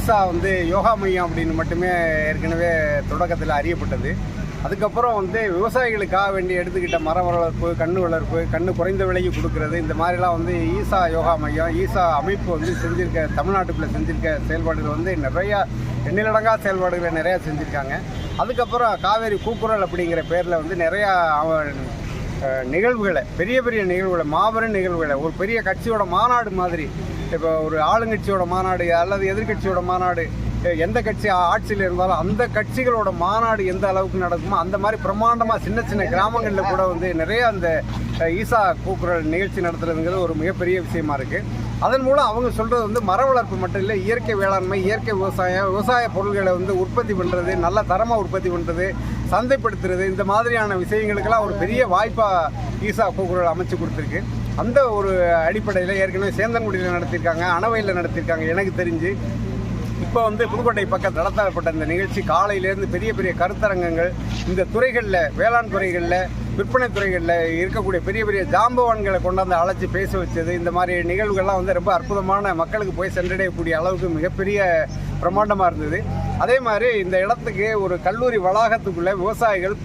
ஈசா வந்து யோகா மையம் அப்படின்னு மட்டுமே ஏற்கனவே தொடக்கத்தில் அறியப்பட்டது. அதுக்கப்புறம் வந்து விவசாயிகளுக்காக வேண்டி எடுத்துக்கிட்ட மர வளர்ப்பு கண்ணு வளர்ப்பு கண்ணு குறைந்த விலைக்கு கொடுக்கறது இந்த மாதிரிலாம் வந்து ஈசா யோகா மையம் ஈசா அமைப்பு வந்து செஞ்சுருக்க தமிழ்நாட்டுக்குள்ளே செஞ்சுருக்க செயல்பாடுகள் வந்து நிறையா எண்ணிலடங்கா செயல்பாடுகளை நிறையா செஞ்சுருக்காங்க. அதுக்கப்புறம் காவேரி கூக்குரல் அப்படிங்கிற பேரில் வந்து நிறையா நிகழ்வுகளை பெரிய பெரிய நிகழ்வுகளை மாபெரும் நிகழ்வுகளை ஒரு பெரிய கட்சியோட மாநாடு மாதிரி இப்போ ஒரு ஆளுங்கட்சியோட மாநாடு அல்லது எதிர்கட்சியோட மாநாடு எந்த கட்சி ஆட்சியில் இருந்தாலும் அந்த கட்சிகளோட மாநாடு எந்த அளவுக்கு நடக்குமோ அந்த மாதிரி பிரம்மாண்டமாக சின்ன சின்ன கிராமங்களில் கூட வந்து நிறைய அந்த ஈசா கூக்குரல் நிகழ்ச்சி நடத்துறதுங்கிறது ஒரு மிகப்பெரிய விஷயமா இருக்குது அதன் மூலம் அவங்க சொல்கிறது வந்து மர வளர்ப்பு மட்டும் இல்லை இயற்கை வேளாண்மை இயற்கை விவசாயம் விவசாய பொருள்களை வந்து உற்பத்தி பண்ணுறது நல்ல தரமாக உற்பத்தி பண்ணுறது சந்தைப்படுத்துறது இந்த மாதிரியான விஷயங்களுக்கெல்லாம் ஒரு பெரிய வாய்ப்பாக ஈசா கூக்குரல் அமைச்சு கொடுத்துருக்கு. அந்த ஒரு அடிப்படையில் ஏற்கனவே சேந்தன்குடியில் நடத்தியிருக்காங்க அணவையில் நடத்தியிருக்காங்க எனக்கு தெரிஞ்சு. இப்போ வந்து புதுக்கோட்டை பக்கம் நடத்தப்பட்ட இந்த நிகழ்ச்சி காலையிலேருந்து பெரிய பெரிய கருத்தரங்கங்கள் இந்த துறைகளில் வேளாண் துறைகளில் விற்பனை துறைகளில் இருக்கக்கூடிய பெரிய பெரிய ஜாம்பவான்களை கொண்டாந்து அழைச்சி பேச வச்சது. இந்த மாதிரி நிகழ்வுகள்லாம் வந்து ரொம்ப அற்புதமான மக்களுக்கு போய் சென்றடையக்கூடிய அளவுக்கு மிகப்பெரிய பிரம்மாண்டமாக இருந்தது. அதே மாதிரி இந்த இடத்துக்கு ஒரு கல்லூரி வளாகத்துக்குள்ளே விவசாயிகள்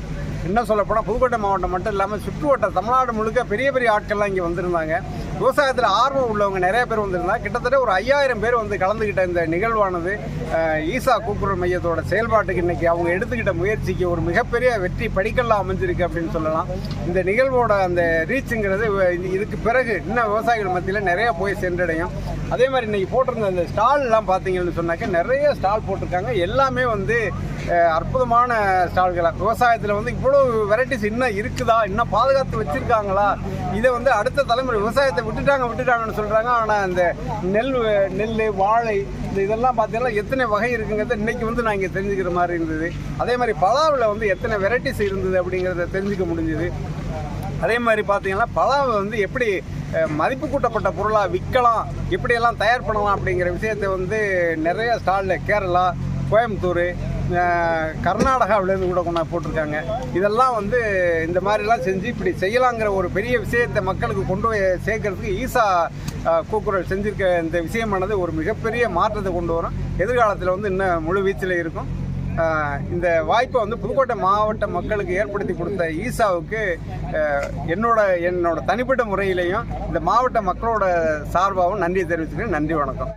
இன்னும் சொல்லப்போனால் புதுக்கோட்டை மாவட்டம் மட்டும் இல்லாமல் சுற்றுவட்ட தமிழ்நாடு முழுக்க பெரிய பெரிய ஆட்கள்லாம் இங்கே வந்திருந்தாங்க. விவசாயத்தில் ஆர்வம் உள்ளவங்க நிறைய பேர் வந்திருந்தாங்க. கிட்டத்தட்ட ஒரு ஐயாயிரம் பேர் வந்து கலந்துக்கிட்ட இந்த நிகழ்வானது. ஈசா கூக்குரல் மையத்தோட செயல்பாட்டுக்கு இன்னைக்கு அவங்க எடுத்துக்கிட்ட முயற்சிக்கு ஒரு மிகப்பெரிய வெற்றி படிக்கல்லாம் அமைஞ்சிருக்கு அப்படின்னு சொல்லலாம். இந்த நிகழ்வோட அந்த ரீச்சுங்கிறது இதுக்கு பிறகு இன்னும் விவசாயிகள் மத்தியில் நிறைய போய் சென்றடையும். அதே மாதிரி இன்னைக்கு போட்டிருந்த அந்த ஸ்டால்லாம் பார்த்தீங்கன்னு சொன்னாக்க நிறைய ஸ்டால் போட்டிருக்காங்க. எல்லாமே வந்து அற்புதமான ஸ்டால்களாக விவசாயத்தில் வந்து இவ்வளோ வெரைட்டிஸ் இன்னும் இருக்குதா? இன்னும் பாதுகாத்து வச்சுருக்காங்களா? இதை வந்து அடுத்த தலைமுறை விவசாயத்தை விட்டுட்டாங்க விட்டுட்டாங்கன்னு சொல்கிறாங்க ஆனால் அந்த நெல் நெல் வாழை இந்த இதெல்லாம் பார்த்தீங்கன்னா எத்தனை வகை இருக்குங்கிறத இன்றைக்கி வந்து நான் இங்கே தெரிஞ்சுக்கிற மாதிரி இருந்தது. அதே மாதிரி பலாவில் வந்து எத்தனை வெரைட்டிஸ் இருந்தது அப்படிங்கிறத தெரிஞ்சுக்க முடிஞ்சுது. அதே மாதிரி பார்த்தீங்கன்னா பலாவை வந்து எப்படி மதிப்பு கூட்டப்பட்ட பொருளாக விற்கலாம் எப்படியெல்லாம் தயார் பண்ணலாம் அப்படிங்கிற விஷயத்தை வந்து நிறைய ஸ்டாலில் கேரளா கோயம்புத்தூர் கர்நாடகாவிலேருந்து கூட கொண்டா போட்டிருக்காங்க. இதெல்லாம் வந்து இந்த மாதிரிலாம் செஞ்சு இப்படி செய்யலாங்கிற ஒரு பெரிய விஷயத்தை மக்களுக்கு கொண்டு போய் சேர்க்கறதுக்கு ஈசா கூக்குரல் செஞ்சிருக்க இந்த விஷயமானது ஒரு மிகப்பெரிய மாற்றத்தை கொண்டு வரும். எதிர்காலத்தில் வந்து இன்னும் முழு வீச்சில் இருக்கும். இந்த வாய்ப்பை வந்து புதுக்கோட்டை மாவட்ட மக்களுக்கு ஏற்படுத்தி கொடுத்த ஈசாவுக்கு என்னோட என்னோட தனிப்பட்ட முறையிலையும் இந்த மாவட்ட மக்களோட சார்பாகவும் நன்றியை தெரிவிச்சுக்கிறேன். நன்றி வணக்கம்.